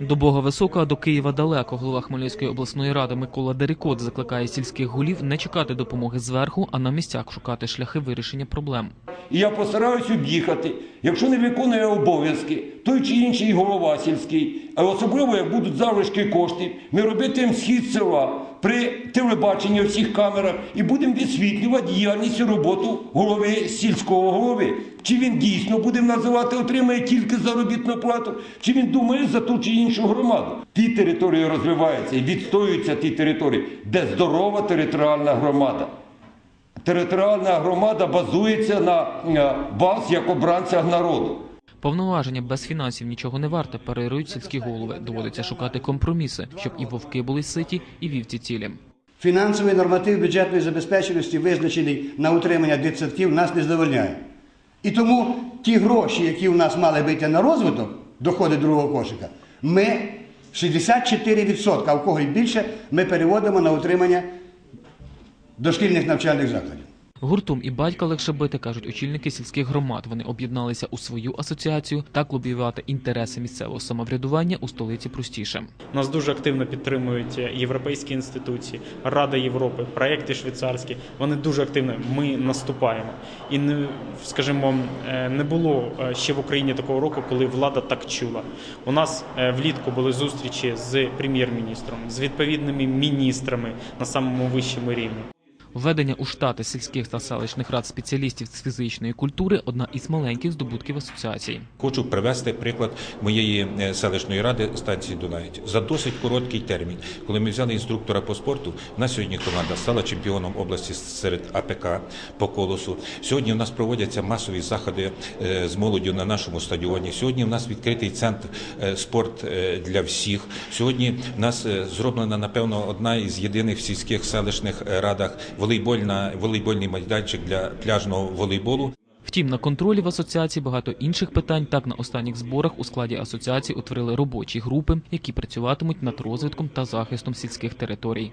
До Бога висока, до Києва далеко. Голова Хмельницької обласної ради Микола Дерикот закликає сільських голів не чекати допомоги зверху, а на місцях шукати шляхи вирішення проблем. І я постараюсь об'їхати. Якщо не виконує обов'язки, той чи інший голова сільський, а особливо як будуть залишки коштів, ми робитимемо схід села при телебаченні у всіх камерах і будемо висвітлювати діяльність і роботу голови сільського голови. Чи він дійсно будемо називати, отримає тільки заробітну плату, чи він думає за ту чи іншу громаду. Ті території розвиваються і відстоюються ті території, де здорова територіальна громада. Територіальна громада базується на е, вас як обранцях народу. Повноваження без фінансів нічого не варте, перерують сільські голови. Доводиться шукати компроміси, щоб і вовки були ситі, і вівці цілі. Фінансовий норматив бюджетної забезпеченості, визначений на утримання дитсадків, нас не задовольняє. І тому ті гроші, які у нас мали бути на розвиток, доходи другого кошика, ми 64%, а в кого й більше, ми переводимо на утримання дошкільних навчальних закладів. Гуртом і батька легше бити, кажуть очільники сільських громад. Вони об'єдналися у свою асоціацію. Так лобіювати інтереси місцевого самоврядування у столиці простіше. Нас дуже активно підтримують європейські інституції, Рада Європи, проекти швейцарські. Вони дуже активно. Ми наступаємо. І не скажімо, е, не було е, ще в Україні такого року, коли влада так чула. У нас е, влітку були зустрічі з прем'єр-міністром, з відповідними міністрами на самому вищому рівні. Введення у штати сільських та селищних рад спеціалістів з фізичної культури одна із маленьких здобутків асоціації. Хочу привести приклад моєї е, селищної ради станції Дунаєць. За досить короткий термін, коли ми взяли інструктора по спорту, у нас сьогодні команда стала чемпіоном області серед АПК по колосу. Сьогодні у нас проводяться масові заходи е, з молоддю на нашому стадіоні. Сьогодні у нас відкритий центр е, спорт для всіх. Сьогодні у нас зроблена напевно одна із єдиних в сільських селищних радах волейбольна волейбольний майданчик для пляжного волейболу. Втім, на контролі в асоціації багато інших питань. Так на останніх зборах у складі асоціації утворили робочі групи, які працюватимуть над розвитком та захистом сільських територій.